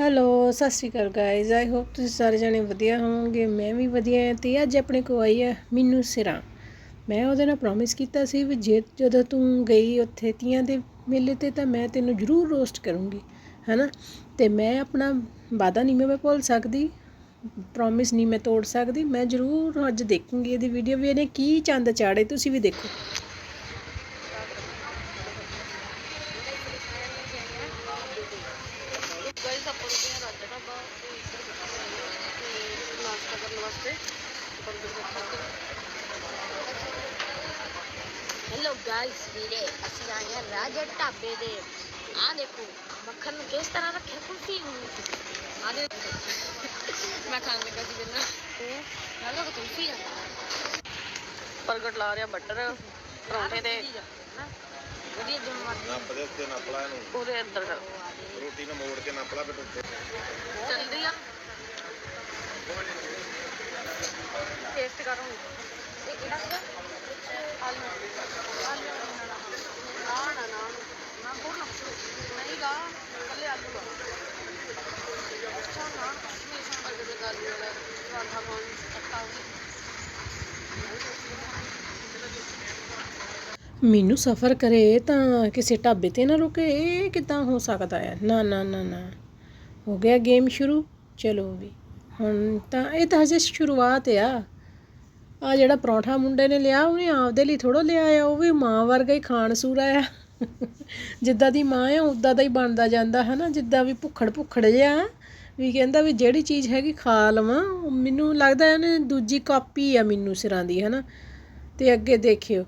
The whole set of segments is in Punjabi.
ਹੈਲੋ, ਸਤਿ ਸ਼੍ਰੀ ਅਕਾਲ ਗਾਇਜ਼ ਆਈ ਹੋਪ ਤੁਸੀਂ ਸਾਰੇ ਜਣੇ ਵਧੀਆ ਹੋਵੋਗੇ, ਮੈਂ ਵੀ ਵਧੀਆ ਹਾਂ ਤੇ ਅੱਜ ਆਪਣੇ ਕੋ ਆਈ ਹੈ ਮੈਨੂੰ ਸਿਰਾਂ। ਮੈਂ ਉਹਦੇ ਨਾਲ ਪ੍ਰੋਮਿਸ ਕੀਤਾ ਸੀ ਵੀ ਜੇ ਜਦੋਂ ਤੂੰ ਗਈ ਉੱਥੇ ਤੀਆਂ ਦੇ ਮੇਲੇ ਤੇ ਤਾਂ ਮੈਂ ਤੈਨੂੰ ਜ਼ਰੂਰ ਰੋਸਟ ਕਰੂੰਗੀ, ਹੈਨਾ? ਤੇ ਮੈਂ ਆਪਣਾ ਵਾਦਾ ਨਹੀਂ ਮੈਂ ਭੁੱਲ ਸਕਦੀ ਪ੍ਰੋਮਿਸ ਨਹੀਂ ਮੈਂ ਤੋੜ ਸਕਦੀ, ਮੈਂ ਜ਼ਰੂਰ ਅੱਜ ਦੇਖੂੰਗੀ ਇਹਦੀ ਵੀਡੀਓ ਵੀ, ਇਹਨੇ ਕੀ ਚੰਦ ਚਾੜੇ ਤੁਸੀਂ ਵੀ ਦੇਖੋ। ਗਾਇਸ ਵੀਰੇ ਅਸੀਂ ਆਏ ਹਾਂ ਰਾਜਾ ਢਾਬੇ ਦੇ। ਆ ਦੇਖੋ ਮੱਖਣ ਨੂੰ ਕਿਸ ਤਰ੍ਹਾਂ ਰੱਖਿਆ ਕੁਲਫੀ ਨੂੰ ਆ ਦੇ ਮੈਂ ਖਾਣ ਲੱਗਾ ਸੀ ਬਿੰਨਾ ਤੇ ਨਾਲੇ ਤਾਂ ਕੁਲਫੀ ਦਾ ਪ੍ਰਗਟ ਲਾ ਰਿਹਾ ਬਟਰ ਪਰੌਂਠੇ ਤੇ ਵਧੀਆ ਮਰਜ਼ੀ ਨੱਪ ਦੇ ਉੱਤੇ ਨੱਪ ਲਾ ਇਹਨੂੰ। ਪੂਰੇ ਅੰਦਰ। ਰੋਟੀ ਨੂੰ ਮੋੜ ਕੇ ਨੱਪ ਲਾ ਫਿਰ ਉੱਤੇ। ਚੱਲਦੀ ਆ। ਟੇਸਟ ਕਰੋ ਇਹ ਕਿਹੜਾ ਸੀਗਾ? ਮੈਨੂੰ ਸਫ਼ਰ ਕਰੇ ਤਾਂ ਕਿਸੇ ਢਾਬੇ ਤੇ ਨਾ ਰੁਕੇ, ਇਹ ਕਿਦਾਂ ਹੋ ਸਕਦਾ ਹੈ? ਨਾ ਨਾ ਨਾ ਨਾ। ਹੋ ਗਿਆ ਗੇਮ ਸ਼ੁਰੂ? ਚਲੋ ਵੀ। ਹੁਣ ਤਾਂ ਇਹ ਤਾਂ ਹਜੇ ਸ਼ੁਰੂਆਤ ਆ। ਆ ਜਿਹੜਾ ਪਰੌਂਠਾ ਮੁੰਡੇ ਨੇ ਲਿਆ, ਉਹਨੇ ਆਪਦੇ ਲਈ ਥੋੜਾ ਲਿਆ ਆ, ਉਹ ਵੀ ਮਾਂ ਵਰਗਾ ਹੀ ਖਾਣ ਸੂਰਾ ਆ। ਜਿੱਦਾਂ ਦੀ ਮਾਂ ਆ, ਉਦਾਂ ਦਾ ਹੀ ਬਣਦਾ ਜਾਂਦਾ ਹੈ ਨਾ ਜਿੱਦਾਂ ਵੀ ਭੁੱਖੜ ਭੁੱਖੜ ਜਿਹਾ, ਵੀ ਕਹਿੰਦਾ ਵੀ ਜਿਹੜੀ ਚੀਜ਼ ਹੈਗੀ ਖਾ ਲਵਾਂ। ਮੈਨੂੰ ਲੱਗਦਾ ਇਹਨੇ ਦੂਜੀ ਕਾਪੀ ਆ ਮੈਨੂੰ ਸਿਰਾਂ ਦੀ ਹੈ ਨਾ ਤੇ ਅੱਗੇ ਦੇਖਿਓ।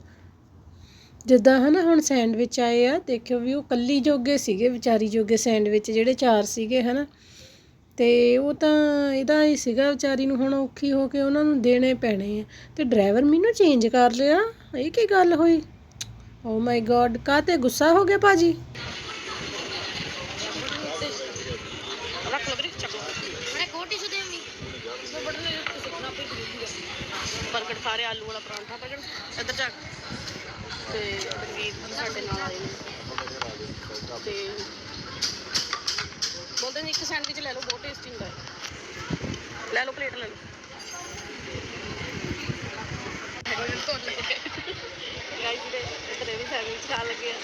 ਜਿੱਦਾਂ, ਹਨਾ, ਹੁਣ ਸੈਂਡਵਿਚ ਆਏ ਆ, ਦੇਖਿਓ ਵੀ ਉਹ ਕੱਲੀ ਜੋਗੇ ਸੀਗੇ, ਵਿਚਾਰੀ ਜੋਗੇ ਸੈਂਡਵਿਚ ਜਿਹੜੇ ਚਾਰ ਸੀਗੇ, ਹਨਾ? ਅਤੇ ਉਹ ਤਾਂ ਇਹਦਾ ਇਹ ਸੀਗਾ ਵਿਚਾਰੀ ਨੂੰ ਹੁਣ ਔਖੀ ਹੋ ਕੇ ਉਹਨਾਂ ਨੂੰ ਦੇਣੇ ਪੈਣੇ ਆ। ਅਤੇ ਡਰਾਈਵਰ ਮੈਨੂੰ ਚੇਂਜ ਕਰ ਲਿਆ। ਇਹ ਕੀ ਗੱਲ ਹੋਈ? ਓ ਮਾਈ ਗੋਡ ਕਾਹਤੇ ਗੁੱਸਾ ਹੋ ਗਿਆ ਭਾਜੀ? ਬਰਗਰ ਖਾ ਰਿਹਾ ਸਾਡੇ ਨਾਲ ਆਏ ਨੇ। ਤੇ ਬੋਲਦੇ ਨੇ ਇੱਕ ਸੈਂਡਵਿਚ ਲੈ ਲਓ, ਬਹੁਤ ਟੇਸਟੀ ਹੁੰਦਾ ਹੈ। ਲੈ ਲਓ ਪਲੇਟ ਲੈ ਲਓ। ਸੈਂਡਵਿਚ ਖਾ ਲੱਗੇ ਆ।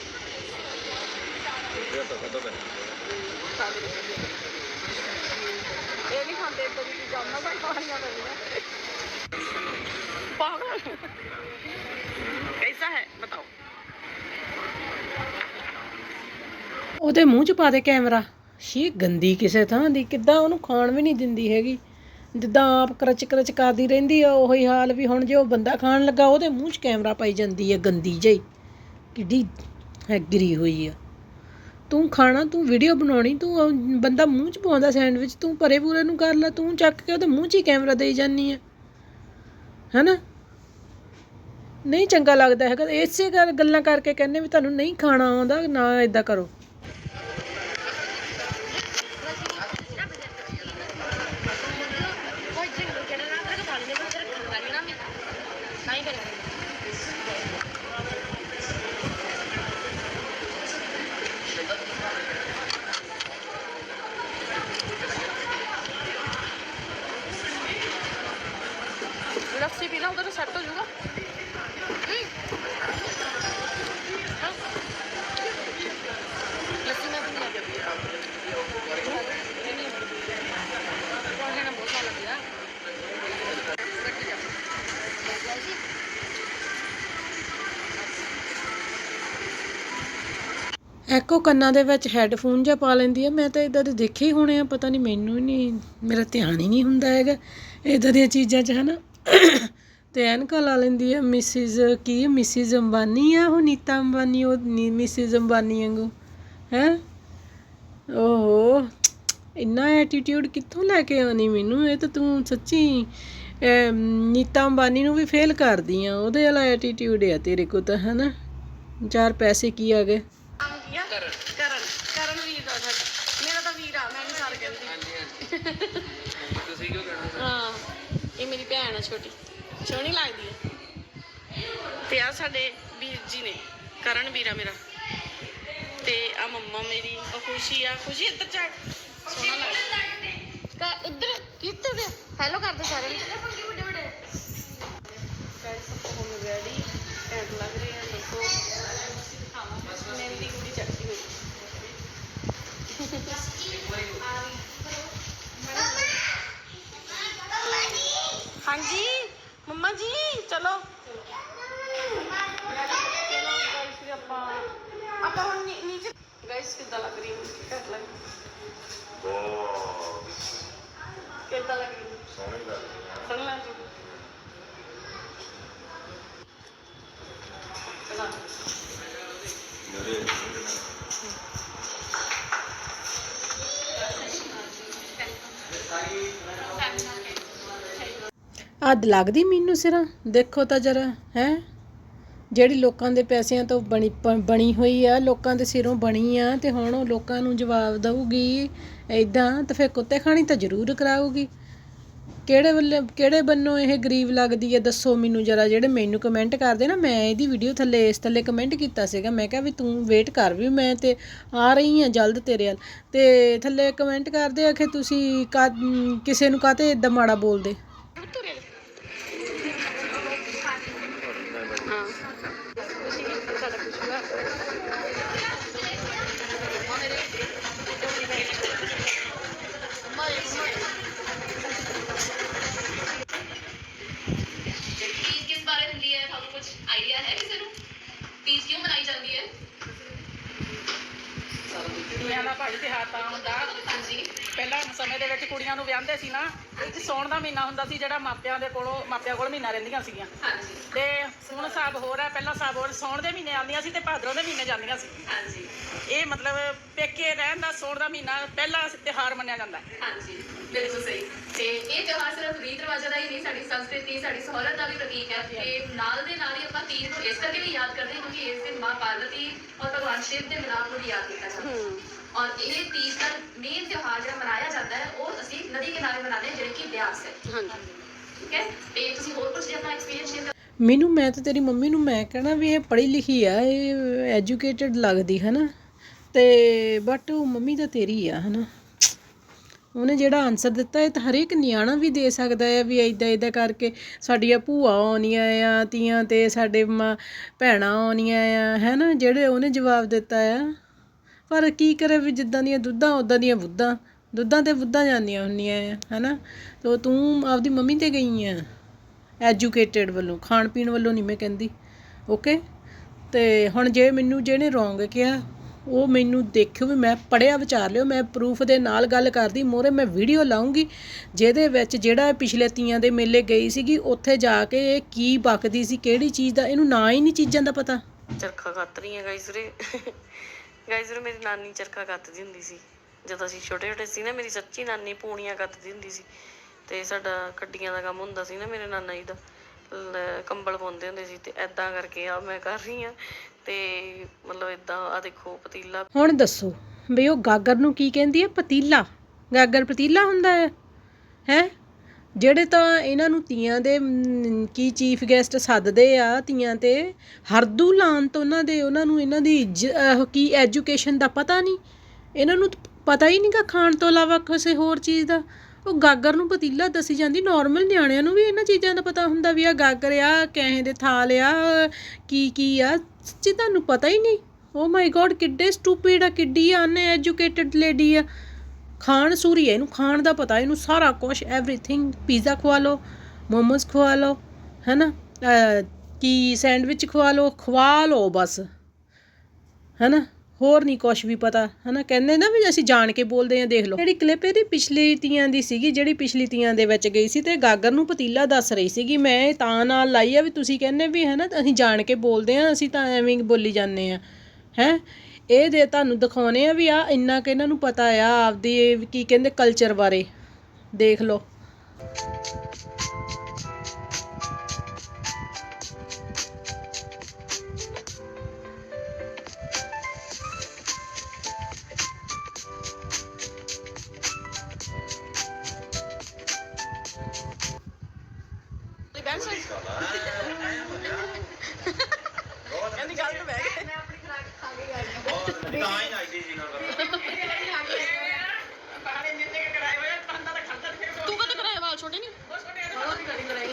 ਉਹਦੇ ਮੂੰਹ 'ਚ ਪਾ ਦੇ ਕੈਮਰਾ। ਸ਼ੀ ਗੰਦੀ ਕਿਸੇ ਥਾਂ ਦੀ, ਕਿੱਦਾਂ ਉਹਨੂੰ ਖਾਣ ਵੀ ਨਹੀਂ ਦਿੰਦੀ ਹੈਗੀ। ਜਿੱਦਾਂ ਆਪ ਕਰਚ ਕਰਚ ਕਰਦੀ ਰਹਿੰਦੀ ਆ, ਉਹੀ ਹਾਲ ਵੀ ਹੁਣ ਜੇ ਉਹ ਬੰਦਾ ਖਾਣ ਲੱਗਾ, ਉਹਦੇ ਮੂੰਹ 'ਚ ਕੈਮਰਾ ਪਾਈ ਜਾਂਦੀ ਹੈ ਗੰਦੀ ਜਿਹੀ। ਕਿੱਡੀ ਹੈਗਰੀ ਹੋਈ ਆ। ਤੂੰ ਖਾਣਾ, ਤੂੰ ਵੀਡੀਓ ਬਣਾਉਣੀ, ਤੂੰ ਬੰਦਾ ਮੂੰਹ 'ਚ ਪਾਉਂਦਾ ਸੈਂਡਵਿਚ, ਤੂੰ ਪਰੇ ਪੂਰੇ ਨੂੰ ਕਰ ਲੈ, ਤੂੰ ਚੱਕ ਕੇ ਉਹਦੇ ਮੂੰਹ 'ਚ ਹੀ ਕੈਮਰਾ ਦੇਈ ਜਾਂਦੀ ਆ। ਹੈਨਾ? ਨਹੀਂ ਚੰਗਾ ਲੱਗਦਾ ਹੈਗਾ, ਇਸੇ ਗੱਲ, ਗੱਲਾਂ ਕਰਕੇ ਕਹਿੰਦੇ ਵੀ ਤੁਹਾਨੂੰ ਨਹੀਂ ਖਾਣਾ ਆਉਂਦਾ, ਨਾ ਇਦਾਂ ਕਰੋ। ਸੀ ਨਾ ਉਧਰ ਸੈੱਟ ਹੋ ਜਾਊਗਾ। ਲੱਸੀ ਕੰਨਾਂ ਦੇ ਵਿੱਚ ਹੈੱਡਫੋਨ ਜਾਂ ਪਾ ਲੈਂਦੀ ਆ। ਮੈਂ ਤਾਂ ਇਦਾਂ ਦੇ ਦੇਖੇ ਹੀ ਹੋਣੇ ਆ, ਪਤਾ ਨਹੀਂ ਮੈਨੂੰ ਹੀ ਨਹੀਂ ਮੇਰਾ ਧਿਆਨ ਹੀ ਨਹੀਂ ਹੁੰਦਾ ਹੈਗਾ। ਇਦਾਂ ਦੀਆਂ ਚੀਜ਼ਾਂ 'ਚ ਹਨਾ। ਤੇ ਐਨਕਾਂ ਲਾ ਲੈਂਦੀ ਆ ਮਿਸਿਸ ਕੀ ਮਿਸਿਸ ਅੰਬਾਨੀ ਆ ਉਹ ਨੀਤਾ ਅੰਬਾਨੀ ਉਹ ਮਿਸਿਸ ਅੰਬਾਨੀ ਵਾਂਗੂ ਹੈ? ਓਹੋ ਇੰਨਾ ਐਟੀਟਿਊਡ ਕਿੱਥੋਂ ਲੈ ਕੇ ਆਉਣੀ ਮੈਨੂੰ? ਇਹ ਤਾਂ ਤੂੰ ਸੱਚੀ ਨੀਤਾ ਅੰਬਾਨੀ ਨੂੰ ਵੀ ਫੇਲ ਕਰਦੀ ਆ ਉਹਦੇ ਵਾਲਾ ਐਟੀਟਿਊਡ ਆ ਤੇਰੇ ਕੋ ਤਾਂ ਹਨਾ? ਚਾਰ ਪੈਸੇ ਕੀ ਆ ਗਏ? ਕਰਨ ਕਰਨ ਕਰਨ ਵੀਰ ਦਾ ਸਾਡਾ ਮੇਰਾ ਤਾਂ ਵੀਰ ਆ ਮੈਂ ਨਹੀਂ ਸਾਰ ਕਹਿੰਦੀ। ਤੁਸੀਂ ਕਿਉਂ ਕਹਿਣਾ? ਹਾਂ ਇਹ ਮੇਰੀ ਭੈਣ ਆ ਛੋਟੀ। ਸੋਹਣੀ ਲੱਗਦੀ ਹੈ। ਤੇ ਆ ਸਾਡੇ ਵੀਰ ਜੀ ਨੇ ਕਰਨ ਵੀਰਾ ਮੇਰਾ। ਤੇ ਆ ਮੰਮਾ ਮੇਰੀ ਉਹ ਖੁਸ਼ੀ ਆ ਖੁਸ਼ੀ ਇੱਧਰ ਜਾ ਸੋਹਣਾ ਲੱਗਦਾ। ਇੱਧਰ ਕਿੱਧਰ ਦੇ। ਹੈਲੋ ਕਰਦੇ ਸਾਰੇ। ਵੱਡੇ ਵੱਡੇ ਗਾਇਸ ਆਪਾਂ ਹੁਣ ਰੈਡੀ ਟੈਂਟ ਲੱਗ ਰਹੀ ਹੈ ਦੇਖੋ। ਅੱਧ ਲੱਗਦੀ ਮੈਨੂੰ ਸਿਰਾਂ। ਦੇਖੋ ਤਾਂ ਜਰਾ, ਹੈ? ਜਿਹੜੀ ਲੋਕਾਂ ਦੇ ਪੈਸਿਆਂ ਤੋਂ ਬਣੀ ਪ- ਬਣੀ ਹੋਈ ਆ, ਲੋਕਾਂ ਦੇ ਸਿਰੋਂ ਬਣੀ ਆ, ਤੇ ਹੁਣ ਉਹ ਲੋਕਾਂ ਨੂੰ ਜਵਾਬ ਦਊਗੀ ਐਦਾਂ ਤਾਂ ਫਿਰ ਕੁੱਤੇ ਖਾਣੀ ਤਾਂ ਜ਼ਰੂਰ ਕਰਾਊਗੀ। ਕਿਹੜੇ ਵੱਲੇ, ਕਿਹੜੇ ਬੰਨੋਂ ਇਹ ਗਰੀਬ ਲੱਗਦੀ ਹੈ ਦੱਸੋ ਮੈਨੂੰ ਜਰਾ, ਜਿਹੜੇ ਮੈਨੂੰ ਕਮੈਂਟ ਕਰਦੇ ਨਾ, ਮੈਂ ਇਹਦੀ ਵੀਡੀਓ ਥੱਲੇ, ਇਸ ਥੱਲੇ ਕਮੈਂਟ ਕੀਤਾ ਸੀਗਾ, ਮੈਂ ਕਿਹਾ ਵੀ ਤੂੰ ਵੇਟ ਕਰ ਵੀ, ਮੈਂ ਤੇ ਆ ਰਹੀ ਹਾਂ ਜਲਦ ਤੇਰੇ ਵੱਲ। ਤੇ ਥੱਲੇ ਕਮੈਂਟ ਕਰਦੇ ਆ ਕਿ ਤੁਸੀਂ ਕਾ- ਕਿਸੇ ਨੂੰ ਕਾਤੇ ਇਦਾਂ ਮਾੜਾ ਬੋਲਦੇ? ਮਹੀਨਾ ਹੁੰਦਾ ਸੀ ਜਿਹੜਾ ਮਾਪਿਆਂ ਦੇ ਕੋਲੋਂ ਮਾਪਿਆਂ ਕੋਲ ਮਹੀਨਾ ਰਹਿੰਦੀਆਂ ਸੀਗੀਆਂ। ਹਾਂਜੀ। ਤੇ ਹੁਣ ਹਿਸਾਬ ਹੋਰ ਹੈ ਪਹਿਲਾਂ ਹਿਸਾਬ ਹੋਰ ਸੌਣ ਦੇ ਮਹੀਨੇ ਆਉਂਦੀਆਂ ਸੀ ਤੇ ਭਾਦਰੋਂ ਦੇ ਮਹੀਨੇ ਜਾਂਦੀਆਂ ਸੀ। ਹਾਂਜੀ। ਇਹ ਮਤਲਬ ਪੇਕੇ ਰਹਿਣ ਦਾ ਸੌਣ ਦਾ ਮਹੀਨਾ ਪਹਿਲਾ ਤਿਉਹਾਰ ਮੰਨਿਆ ਜਾਂਦਾ। ਹੈ ਹਾਂਜੀ ਬਿਲਕੁਲ ਸਹੀ। ਤੇ ਇਹ ਤਿਉਹਾਰ ਸਿਰਫ ਰੀਤ ਰਿਵਾਜਾਂ ਦਾ ਹੀ ਨਹੀਂ ਸਾਡੀ ਸੰਸਕ੍ਰਿਤੀ ਸਾਡੀ ਸਹੂਲਤ ਦਾ ਵੀ ਪ੍ਰਤੀਕ ਹੈ। ਤੇ ਨਾਲ ਦੇ ਨਾਲ ਹੀ ਆਪਾਂ ਤੀਜ ਨੂੰ ਇਸ ਕਰਕੇ ਵੀ ਯਾਦ ਕਰਦੇ ਹਾਂ ਕਿਉਂਕਿ ਇਸ ਦਿਨ ਮਾਂ ਪਾਰਵਤੀ ਔਰ ਭਗਵਾਨ ਸ਼ਿਵ ਦੇ ਮਿਲਾਪ ਨੂੰ ਵੀ ਯਾਦ ਕੀਤਾ ਜਾਂਦਾ। ਹੈ। ਔਰ ਇਹ ਤੀਜ ਦਾ ਮੇਨ ਤਿਉਹਾਰ ਜਿਹੜਾ ਮਨਾਇਆ ਜਾਂਦਾ ਹੈ ਉਹ ਅਸੀਂ ਨਦੀ ਕਿਨਾਰੇ ਮਨਾਉਂਦੇ ਹਾਂ ਜਿਹੜੇ ਕਿ ਬਿਆਸ ਹੈ। ਹਾਂਜੀ। ਠੀਕ ਹੈ ਤੇ ਤੁਸੀਂ ਹੋਰ ਕੁਝ ਆਪਣਾ ਐਕਸਪੀਰੀਅੰਸ ਸ਼ੇਅਰ ਮੈਨੂੰ ਮੈਂ ਤੇ ਤੇਰੀ ਮੰਮੀ ਨੂੰ ਮੈਂ ਕਹਿਣਾ ਵੀ ਇਹ ਪੜ੍ਹੀ ਲਿਖੀ ਆ ਇਹ ਐਜੂਕੇਟਡ ਲੱਗਦੀ ਹੈ ਨਾ ਤੇ ਬਟ ਉਹ ਮੰਮੀ ਤਾਂ ਤੇਰੀ ਆ ਹਨਾ? ਉਹਨੇ ਜਿਹੜਾ ਆਨਸਰ ਦਿੱਤਾ ਇਹ ਤਾਂ ਹਰੇਕ ਨਿਆਣਾ ਵੀ ਦੇ ਸਕਦਾ ਹੈ ਵੀ ਇਦਾਂ ਇਦਾਂ ਕਰਕੇ ਸਾਡੀਆਂ ਭੂਆ ਆਉਣੀਆਂ ਆ ਤੀਆਂ ਤੇ ਸਾਡੇ ਮਾਂ ਭੈਣਾਂ ਆਉਣੀਆਂ ਆ ਹੈ ਨਾ ਜਿਹੜੇ ਉਹਨੇ ਜਵਾਬ ਦਿੱਤਾ ਆ। ਪਰ ਕੀ ਕਰੇ ਵੀ ਜਿੱਦਾਂ ਦੀਆਂ ਦੁੱਧਾਂ ਉਦਾਂ ਦੀਆਂ ਬੁੱਧਾਂ। ਦੁੱਧਾਂ ਤੇ ਬੁੱਧਾਂ ਜਾਂਦੀਆਂ ਹੁੰਦੀਆਂ ਆ, ਹੈਨਾ? ਤੋ ਤੂੰ ਆਪਦੀ ਮੰਮੀ ਤੇ ਗਈ ਆ ਐਜੂਕੇਟਿਡ ਵੱਲੋਂ ਖਾਣ ਪੀਣ ਵੱਲੋਂ ਨਹੀਂ ਮੈਂ ਕਹਿੰਦੀ ਓਕੇ ਤੇ ਹੁਣ ਜੇ ਮੈਨੂੰ ਜਿਹਨੇ ਰੋਂਗ ਕਿਹਾ, ਉਹ ਮੈਨੂੰ ਦੇਖਿਓ ਵੀ ਮੈਂ ਪੜਿਆ ਵਿਚਾਰ ਲਿਓ, ਮੈਂ ਪ੍ਰੂਫ ਦੇ ਨਾਲ ਗੱਲ ਕਰਦੀ, ਮੋਰੇ ਮੈਂ ਵੀਡੀਓ ਲਾਉਂਗੀ, ਜਿਹਦੇ ਵਿੱਚ ਜਿਹੜਾ ਪਿਛਲੇ ਤੀਆਂ ਦੇ ਮੇਲੇ ਗਈ ਸੀਗੀ, ਉੱਥੇ ਜਾ ਕੇ ਇਹ ਕੀ ਬਕਦੀ ਸੀ, ਕਿਹੜੀ ਚੀਜ਼ ਦਾ, ਇਹਨੂੰ ਨਾ ਹੀ ਨਹੀਂ ਚੀਜ਼ਾਂ ਦਾ ਪਤਾ। ਚਰਖਾ ਕੱਤ ਰਹੀ ਹੈ ਰੇ ਗਾਇਸ ਰੇ ਮੇਰੀ ਨਾਨੀ ਚਰਖਾ ਕੱਤਦੀ ਹੁੰਦੀ ਸੀ, ਜਦੋਂ ਅਸੀਂ ਛੋਟੇ ਛੋਟੇ ਸੀ ਨਾ, ਮੇਰੀ ਸੱਚੀ ਨਾਨੀ ਪੂਣੀਆਂ ਕੱਤਦੀ ਹੁੰਦੀ ਸੀ ਤੇ ਸਾਡਾ ਕੱਡੀਆਂ ਦਾ ਕੰਮ ਹੁੰਦਾ ਸੀ ਨਾ ਮੇਰੇ ਨਾਨਾ ਜੀ ਦਾ ਕੰਬਲ ਪਾਉਂਦੇ ਹੁੰਦੇ ਸੀ ਤੇ ਐਦਾਂ ਕਰਕੇ ਆ ਮੈਂ ਕਰ ਰਹੀ ਆ ਤੇ ਮਤਲਬ ਇਦਾਂ ਆ ਦੇਖੋ ਪਤੀਲਾ। ਹੁਣ ਦੱਸੋ ਵੀ ਉਹ ਗਾਗਰ ਨੂੰ ਕੀ ਕਹਿੰਦੀ ਹੈ? ਪਤੀਲਾ। ਗਾਗਰ ਪਤੀਲਾ ਹੁੰਦਾ ਹੈ ਹੈ? ਜਿਹੜੇ ਤਾਂ ਇਹਨਾਂ ਨੂੰ ਤੀਆਂ ਦੇ ਕੀ ਚੀਫ ਗੈਸਟ ਸੱਦਦੇ ਆ ਤੀਆਂ ਤੇ, ਹਰਦੂ ਲਾਉਣ ਤੋਂ ਉਹਨਾਂ ਦੇ, ਉਹਨਾਂ ਨੂੰ ਇਹਨਾਂ ਦੀ ਜ- ਕੀ ਐਜੂਕੇਸ਼ਨ ਦਾ ਪਤਾ ਨਹੀਂ? ਇਹਨਾਂ ਨੂੰ ਪਤਾ ਹੀ ਨਹੀਂਗਾ ਖਾਣ ਤੋਂ ਇਲਾਵਾ ਕਿਸੇ ਹੋਰ ਚੀਜ਼ ਦਾ। ਉਹ ਗਾਗਰ ਨੂੰ ਪਤੀਲਾ ਦੱਸੀ ਜਾਂਦੀ ਨਾਰਮਲ ਨਿਆਣਿਆਂ ਨੂੰ ਵੀ ਇਹਨਾਂ ਚੀਜ਼ਾਂ ਦਾ ਪਤਾ ਹੁੰਦਾ ਵੀ ਆ ਗਾਗਰ ਆ, ਕਹੇ ਦੇ ਥਾਲ ਆ, ਕੀ ਕੀ ਆ, ਸੱਚੀ ਤੁਹਾਨੂੰ ਪਤਾ ਹੀ ਨਹੀਂ। ਓ ਮਾਈ ਗੋਡ ਕਿੱਡੇ ਸਟੂਪਿਡ ਆ, ਕਿੱਡੀ ਅਨਐਜੂਕੇਟਡ ਲੇਡੀ ਆ। ਖਾਣ ਸੂਰੀ ਹੈ ਇਹਨੂੰ ਖਾਣ ਦਾ ਪਤਾ ਇਹਨੂੰ ਸਾਰਾ ਕੁਝ ਐਵਰੀਥਿੰਗ ਪੀਜ਼ਾ ਖਵਾ ਲਓ ਮੋਮੋਸ ਖਵਾ ਲਓ ਹੈਨਾ? ਅਹ, ਕੀ ਸੈਂਡਵਿਚ ਖਵਾ ਲਓ ਖਵਾ ਲਓ ਬਸ ਹੈਨਾ? ਹੋਰ ਨਹੀਂ ਕੁਝ ਵੀ ਪਤਾ ਹੈਨਾ? ਕਹਿੰਦੇ ਨਾ ਵੀ ਅਸੀਂ ਜਾਣ ਕੇ ਬੋਲਦੇ ਆ ਦੇਖ ਲਓ। ਜਿਹੜੀ ਕਲਿੱਪ ਇਹਦੀ ਪਿਛਲੀ ਤੀਆਂ ਦੀ ਸੀਗੀ ਜਿਹੜੀ ਪਿਛਲੀ ਤੀਆਂ ਦੇ ਵਿੱਚ ਗਈ ਸੀ ਤੇ ਗਾਗਰ ਨੂੰ ਪਤੀਲਾ ਦੱਸ ਰਹੀ ਸੀਗੀ ਮੈਂ ਇਹ ਤਾਂ ਨਾਲ ਲਾਈ ਆ ਵੀ ਤੁਸੀਂ ਕਹਿੰਦੇ ਵੀ ਹੈ ਨਾ ਅਸੀਂ ਜਾਣ ਕੇ ਬੋਲਦੇ ਆ ਅਸੀਂ ਤਾਂ ਐਵੇਂ ਬੋਲੀ ਜਾਂਦੇ ਆ ਹੈ? ਇਹ ਦੇ ਤੁਹਾਨੂੰ ਦਿਖਾਉਣੇ ਆ ਵੀ ਆ ਇੰਨਾ ਕਿ ਇਹਨਾਂ ਨੂੰ ਪਤਾ ਆ, ਆਪਦੀ ਕੀ ਕਹਿੰਦੇ ਕਲਚਰ ਬਾਰੇ। ਦੇਖ ਲਓ। ਤੂੰ ਕਦੇ ਕਰਾਏ ਵਾਲ ਛੋਟੇ ਨਹੀਂ?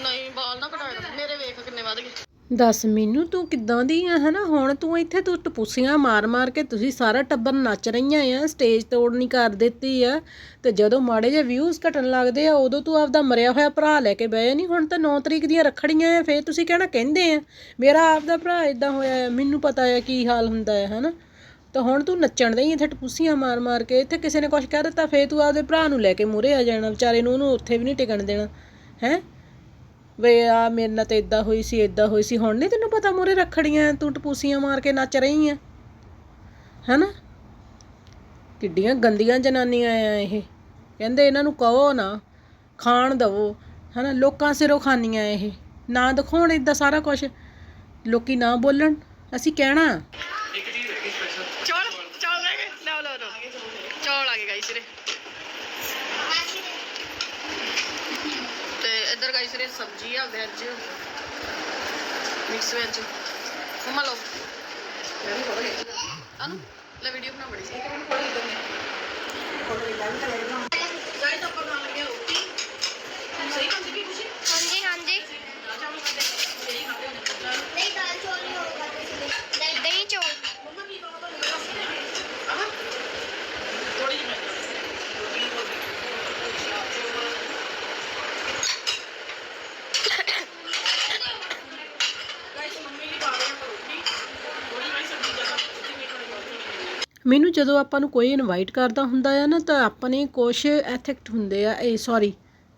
ਨਹੀਂ, ਵਾਲ ਨਾ ਕਟਾਇਆ ਮੇਰੇ ਵੇਖ ਕਿੰਨੇ ਵੱਧ ਗਏ। ਦੱਸ ਮੈਨੂੰ, ਤੂੰ ਕਿੱਦਾਂ ਦੀ ਆ, ਹਨਾ? ਹੁਣ ਤੂੰ ਇੱਥੇ ਤੂੰ ਟਪੂਸੀਆਂ ਮਾਰ ਮਾਰ ਕੇ ਤੁਸੀਂ ਸਾਰਾ ਟੱਬਰ ਨੱਚ ਰਹੀਆਂ ਆ, ਸਟੇਜ ਤੋੜਨੀ ਕਰ ਦਿੱਤੀ ਆ। ਤੇ ਜਦੋਂ ਮਾੜੇ ਜਿਹੇ ਵਿਊਜ਼ ਘਟਣ ਲੱਗਦੇ ਆ, ਉਦੋਂ ਤੂੰ ਆਪਦਾ ਮਰਿਆ ਹੋਇਆ ਭਰਾ ਲੈ ਕੇ ਬਹਿ ਨਹੀਂ ਹੁਣ ਤਾਂ 9 ਤਰੀਕ ਦੀਆਂ ਰੱਖੜੀਆਂ ਆ, ਫੇਰ ਤੁਸੀਂ ਕਹਿਣਾ ਕਹਿੰਦੇ ਆ, ਮੇਰਾ ਆਪਦਾ ਭਰਾ ਇਦਾਂ ਹੋਇਆ ਆ। ਮੈਨੂੰ ਪਤਾ ਆ ਕੀ ਹਾਲ ਹੁੰਦਾ ਆ, ਹਨਾ? ਤਾਂ ਹੁਣ ਤੂੰ ਨੱਚਣ ਦਈ ਇੱਥੇ ਟਪੂਸੀਆਂ ਮਾਰ ਮਾਰ ਕੇ, ਇੱਥੇ ਕਿਸੇ ਨੇ ਕੁਝ ਕਹਿ ਦਿੱਤਾ, ਫੇਰ ਤੂੰ ਆਪਦੇ ਭਰਾ ਨੂੰ ਲੈ ਕੇ ਮੂਰੇ ਆ ਜਾਣਾ, ਵਿਚਾਰੇ ਨੂੰ ਉਹਨੂੰ ਉੱਥੇ ਵੀ ਨਹੀਂ ਟਿਕਣ ਦੇਣਾ, ਹੈ? ਵੇ ਆ ਮੇਰੇ ਨਾਲ ਤਾਂ ਇਦਾਂ ਹੋਈ ਸੀ ਇਦਾਂ ਹੋਈ ਸੀ, ਹੁਣ ਨਹੀਂ ਤੈਨੂੰ ਪਤਾ ਮੂਰੇ ਰੱਖੜੀਆਂ ਤੂੰ ਟਪੂਸੀਆਂ ਮਾਰ ਕੇ ਨੱਚ ਰਹੀ ਆ? ਹੈਨਾ? ਕਿੱਡੀਆਂ ਗੰਦੀਆਂ ਜਨਾਨੀਆਂ ਆ ਇਹ। ਕਹਿੰਦੇ ਇਹਨਾਂ ਨੂੰ ਕਹੋ ਨਾ, ਖਾਣ ਦਵੋ, ਹਨਾ? ਲੋਕਾਂ ਸਿਰੋਂ ਖਾਨੀਆਂ ਇਹ। ਨਾ ਦਿਖਾਉਣ ਇਦਾਂ ਸਾਰਾ ਕੁਝ ਲੋਕੀ ਨਾ ਬੋਲਣ। ਅਸੀਂ ਕਹਿਣਾ ਚੌਲ ਚੌਲ ਲੈ ਗਏ ਲਓ ਲਓ ਲਓ ਚੌਲ ਆ ਗਏ ਗਾਈਸ ਰੇ ਤੇ ਇੱਧਰ ਗਾਈਸ ਰੇ ਸਬਜ਼ੀ ਆ ਵੈਜ। ਮਿਕਸ ਵੈਜ ਮਮਾ ਲਓ। ਅਨੂ ਲੈ ਵੀਡੀਓ ਬਣਾ ਬੜੀ ਸੀ। ਗਾਈਸ ਆਪਾਂ ਖਾਣ ਲੱਗੇ ਹਾਂ ਰੋਟੀ ਸਹੀ ਖਾਂਦੀ ਵੀ ਖੁਸ਼ੀ ਹਾਂਜੀ ਹਾਂਜੀ ਨਹੀਂ ਦਾਲ ਚੌਲ ਹੀ ਹੋਊਗਾ ਦਹੀਂ ਚੌਲ ਮੰਮਾ ਕੀ ਕਹਾਂ ਤੁਹਾਨੂੰ ਆਹ ਥੋੜੀ ਜਿਹੀ ਮੈਂ ਗਾਈਸ ਮੰਮੀ ਦੀ ਪਾ ਰਹੇ ਆ ਰੋਟੀ ਥੋੜੀ ਜਿਹੀ ਸਬਜ਼ੀ ਜ਼ਿਆਦਾ ਜਿਵੇਂ ਖਾਣੀ ਮੈਨੂੰ ਜਦੋਂ ਆਪਾਂ ਨੂੰ ਕੋਈ ਇਨਵਾਈਟ ਕਰਦਾ ਹੁੰਦਾ ਆ ਨਾ, ਤਾਂ ਆਪਣੇ ਕੁਛ ਐਥਿਕਟ ਹੁੰਦੇ ਆ, ਇਹ ਸੌਰੀ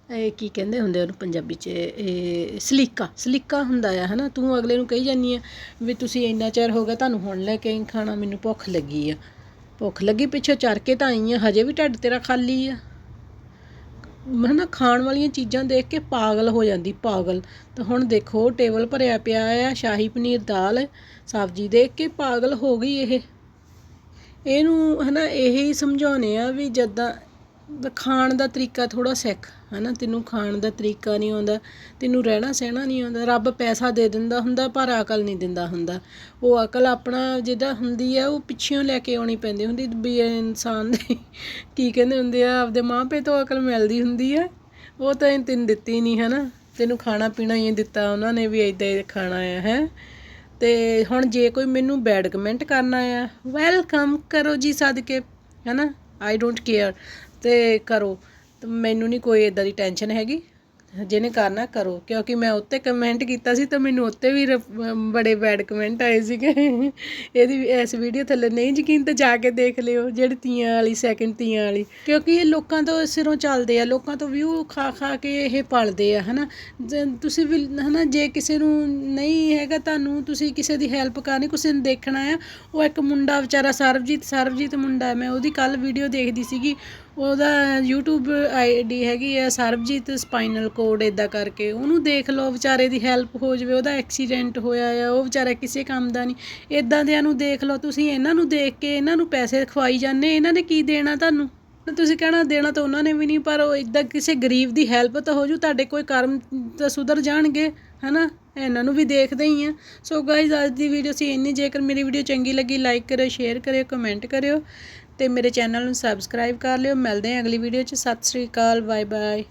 ਇਹ ਕੀ ਕਹਿੰਦੇ ਹੁੰਦੇ ਉਹਨੂੰ ਪੰਜਾਬੀ 'ਚ, ਇਹ ਸਲੀਕਾ ਸਲੀਕਾ ਹੁੰਦਾ ਆ, ਹਨਾ? ਤੂੰ ਅਗਲੇ ਨੂੰ ਕਹੀ ਜਾਨੀ ਆ ਵੀ ਤੁਸੀਂ ਇੰਨਾ ਚਿਰ ਹੋ ਗਿਆ ਤੁਹਾਨੂੰ ਹੁਣ ਲੈ ਕੇ ਆਈ ਖਾਣਾ, ਮੈਨੂੰ ਭੁੱਖ ਲੱਗੀ ਆ। ਭੁੱਖ ਲੱਗੀ, ਪਿੱਛੇ ਚਰ ਕੇ ਤਾਂ ਆਈ ਆ, ਹਜੇ ਵੀ ਢਿੱਡ ਤੇਰਾ ਖਾਲੀ ਆ। ਹਨਾ ਖਾਣ ਵਾਲੀਆਂ ਚੀਜ਼ਾਂ ਦੇਖ ਕੇ ਪਾਗਲ ਹੋ ਜਾਂਦੀ, ਪਾਗਲ। ਤਾਂ ਹੁਣ ਦੇਖੋ, ਟੇਬਲ ਭਰਿਆ ਪਿਆ ਆ, ਸ਼ਾਹੀ ਪਨੀਰ ਦਾਲ, ਸਬਜ਼ੀ ਦੇਖ ਕੇ ਪਾਗਲ ਹੋ ਗਈ ਇਹ। ਇਹਨੂੰ ਹਨਾ, ਇਹੀ ਸਮਝਾਉਣੇ ਆ ਵੀ ਜਦਾਂ ਵੀ ਖਾਣ ਦਾ ਤਰੀਕਾ ਥੋੜਾ ਸਿੱਖ, ਹਨਾ। ਤੈਨੂੰ ਖਾਣ ਦਾ ਤਰੀਕਾ ਨਹੀਂ ਆਉਂਦਾ, ਤੈਨੂੰ ਰਹਿਣਾ ਸਹਿਣਾ ਨਹੀਂ ਆਉਂਦਾ, ਰੱਬ ਪੈਸਾ ਦੇ ਦਿੰਦਾ ਹੁੰਦਾ ਪਰ ਅਕਲ ਨਹੀਂ ਦਿੰਦਾ ਹੁੰਦਾ। ਉਹ ਅਕਲ ਆਪਣਾ ਜਿਹਦਾ ਹੁੰਦੀ ਹੈ ਉਹ ਪਿੱਛਿਓਂ ਲੈ ਕੇ ਆਉਣੀ ਪੈਂਦੀ ਹੁੰਦੀ ਵੀ ਇਨਸਾਨ ਦੇ ਕੀ ਕਹਿੰਦੇ ਹੁੰਦੇ ਆ, ਆਪਦੇ ਮਾਪੇ ਤੋਂ ਅਕਲ ਮਿਲਦੀ ਹੁੰਦੀ ਹੈ ਉਹ ਤਾਂ ਤੈਨੂੰ ਦਿੱਤੀ ਨਹੀਂ, ਹਨਾ। ਤੈਨੂੰ ਖਾਣਾ ਪੀਣਾ ਹੀ ਦਿੱਤਾ, ਉਹਨਾਂ ਨੇ ਵੀ ਇਦਾਂ ਹੀ ਖਾਣਾ ਆ, ਹੈ। ਤੇ ਹੁਣ ਜੇ ਕੋਈ ਮੈਨੂੰ ਬੈਡ ਕਮੈਂਟ ਕਰਨਾ ਆ ਵੈਲਕਮ ਕਰੋ ਜੀ ਸਦਕੇ, ਹੈਨਾ? ਆਈ ਡੋਂਟ ਕੇਅਰ ਤੇ ਕਰੋ। ਤੇ ਮੈਨੂੰ ਨਹੀਂ ਕੋਈ ਇਦਾਂ ਦੀ ਟੈਨਸ਼ਨ ਹੈਗੀ। ਜਿਹਨੇ ਕਰਨਾ ਕਰੋ, ਕਿਉਂਕਿ ਮੈਂ ਉੱਤੇ ਕਮੈਂਟ ਕੀਤਾ ਸੀ ਤਾਂ ਮੈਨੂੰ ਉੱਤੇ ਵੀ ਬੜੇ ਬੈਡ ਕਮੈਂਟ ਆਏ ਸੀਗੇ। ਇਹਦੀ ਇਸ ਵੀਡੀਓ ਥੱਲੇ ਨਹੀਂ ਯਕੀਨ ਤਾਂ ਜਾ ਕੇ ਦੇਖ ਲਿਓ, ਜਿਹੜੀ ਤੀਆਂ ਵਾਲੀ ਸੈਕਿੰਡ ਤੀਆਂ ਵਾਲੀ। ਕਿਉਂਕਿ ਇਹ ਲੋਕਾਂ ਤੋਂ ਸਿਰੋਂ ਚੱਲਦੇ ਆ, ਲੋਕਾਂ ਤੋਂ ਵਿਊ ਖਾ ਖਾ ਕੇ ਇਹ ਪਲਦੇ ਆ, ਹਨਾ? ਜੇ ਤੁਸੀਂ ਵੀ, ਹਨਾ, ਜੇ ਕਿਸੇ ਨੂੰ ਨਹੀਂ ਹੈਗਾ ਤੁਹਾਨੂੰ, ਤੁਸੀਂ ਕਿਸੇ ਦੀ ਹੈਲਪ ਕਰਨੀ, ਕਿਸੇ ਨੂੰ ਦੇਖਣਾ ਆ, ਉਹ ਇੱਕ ਮੁੰਡਾ ਵਿਚਾਰਾ ਸਰਬਜੀਤ ਸਰਬਜੀਤ ਮੁੰਡਾ, ਮੈਂ ਉਹਦੀ ਕੱਲ ਵੀਡੀਓ ਦੇਖਦੀ ਸੀਗੀ। ਉਹਦਾ YouTube ਆਈਡੀ ਹੈਗੀ ਆ ਸਰਬਜੀਤ ਸਪਾਈਨਲ ਕੋਡ ਇਦਾਂ ਕਰਕੇ। ਉਹਨੂੰ ਦੇਖ ਲਓ, ਵਿਚਾਰੇ ਦੀ ਹੈਲਪ ਹੋ ਜਾਵੇ, ਉਹਦਾ ਐਕਸੀਡੈਂਟ ਹੋਇਆ ਆ, ਉਹ ਵਿਚਾਰਾ ਕਿਸੇ ਕੰਮ ਦਾ ਨਹੀਂ। ਇਦਾਂ ਦਿਆਂ ਨੂੰ ਦੇਖ ਲਓ, ਤੁਸੀਂ ਇਹਨਾਂ ਨੂੰ ਦੇਖ ਕੇ ਇਹਨਾਂ ਨੂੰ ਪੈਸੇ ਖਵਾਈ ਜਾਂਦੇ, ਇਹਨਾਂ ਨੇ ਕੀ ਦੇਣਾ ਤੁਹਾਨੂੰ? ਤੁਸੀਂ ਕਹਿਣਾ, ਦੇਣਾ ਤਾਂ ਉਹਨਾਂ ਨੇ ਵੀ ਨਹੀਂ, ਪਰ ਉਹ ਇਦਾਂ ਕਿਸੇ ਗਰੀਬ ਦੀ ਹੈਲਪ ਤਾਂ ਹੋ ਜੂ, ਤੁਹਾਡੇ ਕੋਈ ਕਰਮ ਤਾਂ ਸੁਧਰ ਜਾਣਗੇ, ਹਨਾ? ਇਹਨਾਂ ਨੂੰ ਵੀ ਦੇਖਦੇ ਹੀ ਆ। ਸੋ ਗਾਇਜ਼ ਅੱਜ ਦੀ ਵੀਡੀਓ ਸੀ ਇੰਨੀ, ਜੇਕਰ ਮੇਰੀ ਵੀਡੀਓ ਚੰਗੀ ਲੱਗੀ ਲਾਈਕ ਕਰਿਓ ਸ਼ੇਅਰ ਕਰਿਓ ਕਮੈਂਟ ਕਰਿਓ। ਤੇ ਮੇਰੇ ਚੈਨਲ ਨੂੰ ਸਬਸਕ੍ਰਾਈਬ ਕਰ ਲਿਓ। ਮਿਲਦੇ ਹਾਂ ਅਗਲੀ ਵੀਡੀਓ 'ਚ। ਸਤਿ ਸ੍ਰੀ ਅਕਾਲ। Bye bye